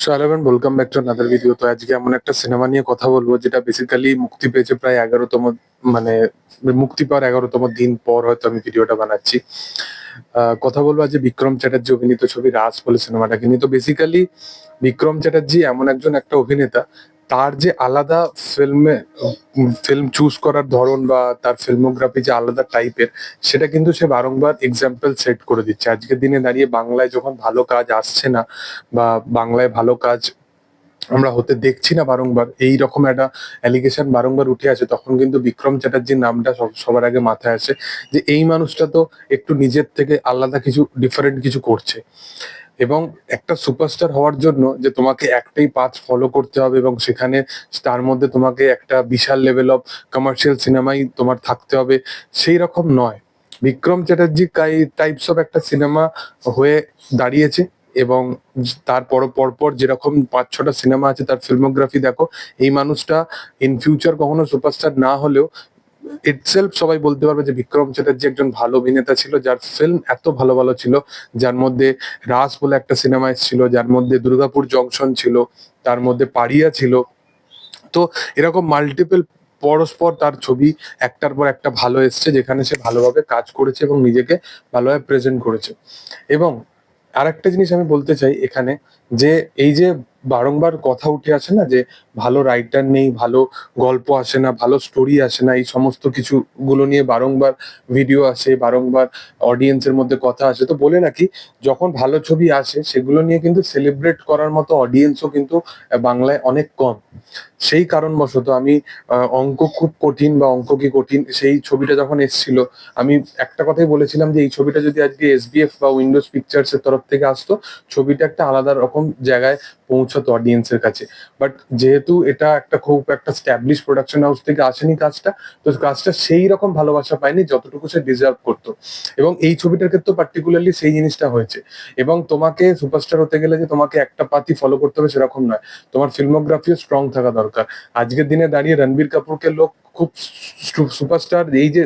So hello welcome back to another video তো আজকে এমন একটা সিনেমা নিয়ে কথা বলব যেটা বেসিক্যালি মুক্তি পেয়েছে প্রায় এগারোতম মানে মুক্তি পাওয়ার এগারোতম দিন পর হয়তো আমি ভিডিওটা বানাচ্ছি। কথা বলব আজ বিক্রম চ্যাটার্জি অভিনীত ছবি রাজ বলে সিনেমাটাকে নিয়ে। তো বেসিক্যালি বিক্রম চ্যাটার্জি এমন একজন একটা অভিনেতা তার যে আলাদা ফিল্মে ফিল্ম চুজ করার ধরন বা তার ফিল্মোগ্রাফি যে আলাদা টাইপের সেটা কিন্তু সে বারংবার এক্সাম্পল সেট করে দিচ্ছে। আজকের দিনে দাঁড়িয়ে বাংলায় যখন ভালো কাজ আসছে না বা বাংলায় ভালো কাজ আমরা হতে দেখছি না বারংবার, এই রকম একটা অ্যালিগেশন বারংবার উঠে আসে, তখন কিন্তু বিক্রম চ্যাটার্জির নামটা সবার আগে মাথায় আসে যে এই মানুষটা তো একটু নিজের থেকে আলাদা কিছু ডিফারেন্ট কিছু করছে। এবং একটা সুপারস্টার হওয়ার জন্য যে তোমাকে একটাই পাথ ফলো করতে হবে এবং সেখানে তার মধ্যে তোমাকে একটা বিশাল লেভেল অফ কমার্শিয়াল সিনেমাই তোমার থাকতে হবে, সেই রকম নয়। বিক্রম চ্যাটার্জি টাইপস অফ একটা সিনেমা হয়ে দাঁড়িয়েছে এবং তার পর পর পর যেরকম পাঁচ, ছটা সিনেমা আছে, তার ফিল্মোগ্রাফি দেখো, এই মানুষটা ইন ফিউচার কখনো সুপারস্টার না হলেও ইটসেলফ সবাই বলতে পারবে যে বিক্রম চ্যাটার্জি একজন ভালো অভিনেতা ছিল, যার ফিল্ম এত ভালো ভালো ছিল, যার মধ্যে রাস বলে একটা সিনেমা এসেছিল, যার মধ্যে দুর্গাপুর জংশন ছিল, তার মধ্যে পাড়িয়া ছিল। তো এরকম মাল্টিপল পরস্পর তার ছবি একটার পর একটা ভালো এসছে, যেখানে সে ভালোভাবে কাজ করেছে এবং নিজেকে ভালোভাবে প্রেজেন্ট করেছে। এবং আরেকটা জিনিস আমি বলতে চাই এখানে, যে এই যে বারংবার কথা উঠে আসে না যে, ভালো রাইটার নেই, ভালো গল্প আসে না, ভালো স্টোরি আসে না। এই সমস্ত কিছু গুলো নিয়ে বারংবার ভিডিও আসে, বারংবার অডিয়েন্সের মধ্যে কথা আসে। তো বলে নাকি যখন ভালো ছবি আসে, সেগুলো নিয়ে কিন্তু সেলিব্রেট করার মতো অডিয়েন্সও কিন্তু বাংলায় অনেক কম। সেই কারণবশত আমি অঙ্ক খুব কঠিন বা অঙ্ক কি কঠিন, সেই ছবিটা যখন এসেছিল, আমি একটা কথাই বলেছিলাম যে, এই ছবিটা যদি আজকে এসবিএফ বা উইন্ডোজ পিকচার্স এর তরফ থেকে আসতো, ছবিটা একটা আলাদা রকম জায়গায় পৌঁছাতো অডিয়েন্সের কাছে। বাট যেহেতু এটা একটা খুব একটা স্ট্যাবলিশ প্রোডাকশন হাউস থেকে আসেনি কাজটা, তো কাজটা সেই রকম ভালোবাসা পায়নি যতটুকু সে ডিজার্ভ করতো। এবং এই ছবিটার ক্ষেত্রে পার্টিকুলারলি সেই জিনিসটা হয়েছে। এবং তোমাকে সুপারস্টার হতে গেলে যে তোমাকে একটা পাতি ফলো করতে হবে সেরকম নয়। তোমার ফিল্মোগ্রাফিও স্ট্রং থাকা দরকার। আজকের দিনে দাঁড়িয়ে রণবীর কাপুরকে লোক খুব সুপারস্টার এই যে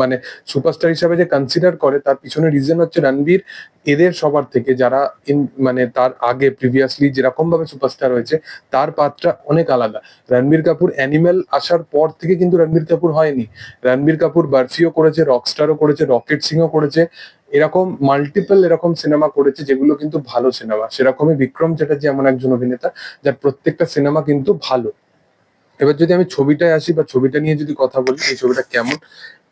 মানে সুপারস্টার হিসাবে যে কনসিডার করে, তার পিছনে রিজন হচ্ছে রণবীর এদের সবার থেকে যারা মানে তার আগে প্রিভিয়াসলি যেরকম ভাবে সুপারস্টার হয়েছে, তার পাত্রটা অনেক আলাদা। রণবীর কাপুর অ্যানিমেল আসার পর থেকে কিন্তু রণবীর কাপুর হয়নি। রণবীর কাপুর বার্ফিও করেছে রকস্টারও করেছে রকেট সিংও করেছে, এরকম মাল্টিপল এরকম সিনেমা করেছে যেগুলো কিন্তু ভালো সিনেমা সেরকমই বিক্রম চ্যাটার্জি এমন একজন অভিনেতা যার প্রত্যেকটা সিনেমা কিন্তু ভালো। এবার যদি আমি ছবিটায় আসি বা ছবিটা নিয়ে যদি কথা বলি, এই ছবিটা কেমন?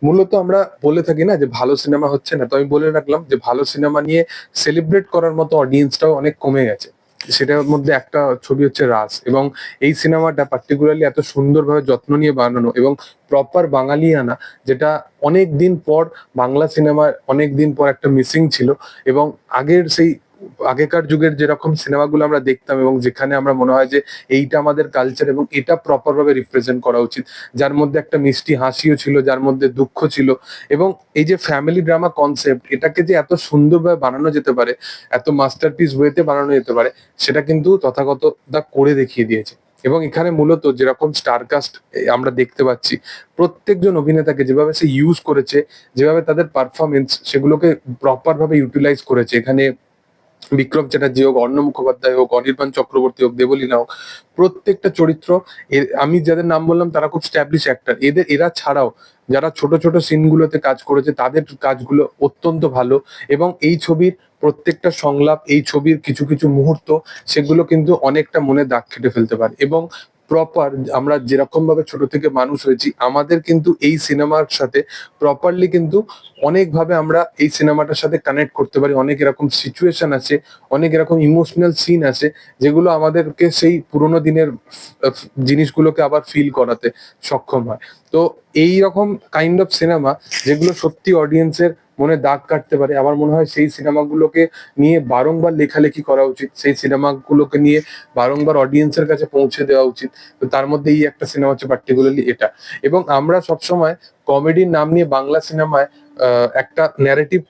মূলত আমরা বলে থাকি না যে ভালো সিনেমা হচ্ছে না, তো আমি বলে রাখলাম যে ভালো সিনেমা নিয়ে সেলিব্রেট করার মতো অডিয়েন্সটাও অনেক কমে গেছে। সেটার মধ্যে একটা ছবি হচ্ছে রাস এবং এই সিনেমাটা পার্টিকুলারলি এত সুন্দরভাবে যত্ন নিয়ে বানানো এবং প্রপার বাঙালিয়ানা যেটা অনেক দিন পর বাংলা সিনেমার অনেক দিন পর একটা মিসিং ছিল এবং আগের সেই আগেকার যুগের যেরকম সিনেমাগুলো আমরা দেখতাম এবং যেখানে আমরা মনে হয় যে এইটা আমাদের কালচার এবং এটা প্রপার ভাবে রিপ্রেজেন্ট করা উচিত। যার মধ্যে একটা মিষ্টি হাসিও ছিল, যার মধ্যে দুঃখ ছিল এবং এই যে ফ্যামিলি ড্রামা কনসেপ্ট এটাকে যে এত সুন্দরভাবে বানানো যেতে পারে, এত মাস্টারপিস ওয়েতে বানানো যেতে পারে, সেটা কিন্তু তথাগত দা করে দেখিয়ে দিয়েছে। এবং এখানে মূলত যেরকম স্টারকাস্ট আমরা দেখতে পাচ্ছি, প্রত্যেকজন অভিনেতাকে যেভাবে সে ইউজ করেছে, যেভাবে তাদের পারফরমেন্স সেগুলোকে প্রপার ভাবে ইউটিলাইজ করেছে, এখানে বিক্রম চ্যাটার্জি হোক অন্ন মুখোপাধ্যায় হোক, অনির্বাণ চক্রবর্তী হোক, দেবলীনা হোক, প্রত্যেকটা চরিত্র আমি যাদের নাম বললাম তারা খুব স্ট্যাবলিশ অ্যাক্টর এদের, এরা ছাড়াও যারা ছোট ছোট সিনগুলোতে কাজ করেছে, তাদের কাজগুলো অত্যন্ত ভালো এবং এই ছবির প্রত্যেকটা সংলাপ, এই ছবির কিছু কিছু মুহূর্ত, সেগুলো কিন্তু অনেকটা মনে দাগ খেটে ফেলতে পারে এবং প্রপার আমরা যেরকম ভাবে ছোট থেকে মানুষ হয়েছি, আমাদের কিন্তু এই সিনেমার সাথে প্রপারলি কিন্তু অনেকভাবে আমরা এই সিনেমাটার সাথে কানেক্ট করতে পারি। অনেক এরকম সিচুয়েশন আছে, অনেক এরকম ইমোশনাল সিন আছে, যেগুলো আমাদেরকে সেই পুরোনো দিনের জিনিসগুলোকে আবার ফিল করাতে সক্ষম হয়। তো এই রকম কাইন্ড অফ সিনেমা যেগুলো সত্যি অডিয়েন্সের মনে দাগ কাটতে পারে। আমার মনে হয় সেই সিনেমাগুলোকে নিয়ে বারংবার লেখালেখি করা উচিত। সেই সিনেমাগুলোকে নিয়ে বারংবার অডিয়েন্সের কাছে পৌঁছে দেওয়া উচিত। তো তার মধ্যে এই একটা সিনেমা হচ্ছে পার্টিকুলারলি এটা। এবং আমরা সবসময় কমেডির নাম নিয়ে বাংলা সিনেমায় একটা ন্যারেটিভ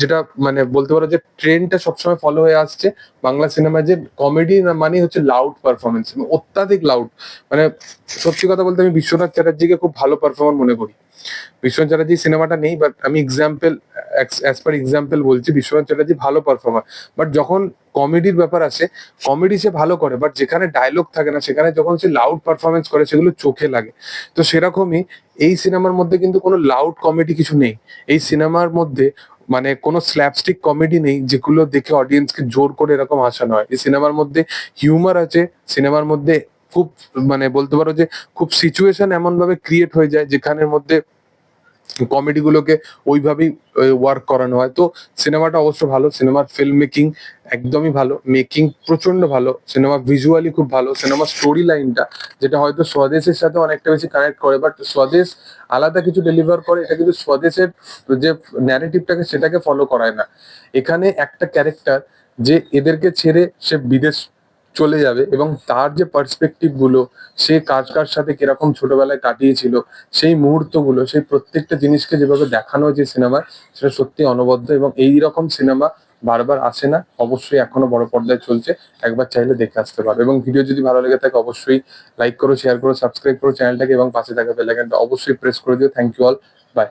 যেটা মানে বলতে পারো যে ট্রেন্ডটা সবসময় ফলো হয়ে আসছে। বাংলা সিনেমায় যে কমেডি মানে হচ্ছে লাউড পারফরমেন্স অত্যাধিক লাউড মানে সত্যি কথা বলতে আমি বিশ্বনাথ চ্যাটার্জিকে খুব ভালো পারফর্মার মনে করি। বিশ্বনাথ চ্যাটার্জি সিনেমাটা নেই বাট আমি এক্সাম্পল অ্যাজ পার এক্সাম্পল বলছি, বিশ্বনাথ চ্যাটার্জি ভালো পারফর্মার বাট যখন কমেডির ব্যাপার আছে কমেডি সে ভালো করে বাট যেখানে ডায়লগ থাকে না, সেখানে যখন সে লাউড পারফরমেন্স করে, সেগুলো চোখে লাগে। তো সেরকমই এই সিনেমার মধ্যে কিন্তু কোনো লাউড কমেডি কিছু নেই। এই সিনেমার মধ্যে মানে কোনো স্ল্যাপস্টিক কমেডি নেই যেগুলো দেখে অডিয়েন্সকে জোর করে এরকম হাসানো হয়। এই সিনেমার মধ্যে হিউমার আছে সিনেমার মধ্যে খুব মানে বলতে পারো যে খুব সিচুয়েশন এমন ভাবে ক্রিয়েট হয়ে যায় যেখানের মধ্যে কমেডি গুলোকে ওইভাবেই ওয়ার্ক করানো হয়। তো সিনেমাটা অবশ্য ভালো সিনেমার ফিল্ম মেকিং একদমই ভালো মেকিং প্রচণ্ড ভালো সিনেমা ভিজুয়ালি খুব ভালো সিনেমা স্টোরি লাইনটা যেটা হয়তো স্বদেশের সাথে অনেকটা বেশি কানেক্ট করে বাট স্বদেশ আলাদা কিছু ডেলিভার করে, এটা কিন্তু স্বদেশের যে ন্যারেটিভটাকে সেটাকে ফলো করায় না। এখানে একটা ক্যারেক্টার যে এদেরকে ছেড়ে সে বিদেশ চলে যাবে এবং তার যে পার্সপেক্টিভগুলো, সে কাজ কার সাথে কীরকম ছোটবেলায় কাটিয়েছিল, সেই মুহূর্তগুলো, সেই প্রত্যেকটা জিনিসকে যেভাবে দেখানো হয়েছে সিনেমায় সেটা সত্যি অনবদ্য এবং এই রকম সিনেমা বারবার আসে না, অবশ্যই এখনও বড় পর্দায় চলছে, একবার চাইলে দেখে আসতে পারো। এবং ভিডিও যদি ভালো লেগে থাকে, অবশ্যই লাইক করো শেয়ার করো সাবস্ক্রাইব করো চ্যানেলটাকে এবং পাশে থাকা বেল আইকনটা অবশ্যই প্রেস করে দিও। Thank you all by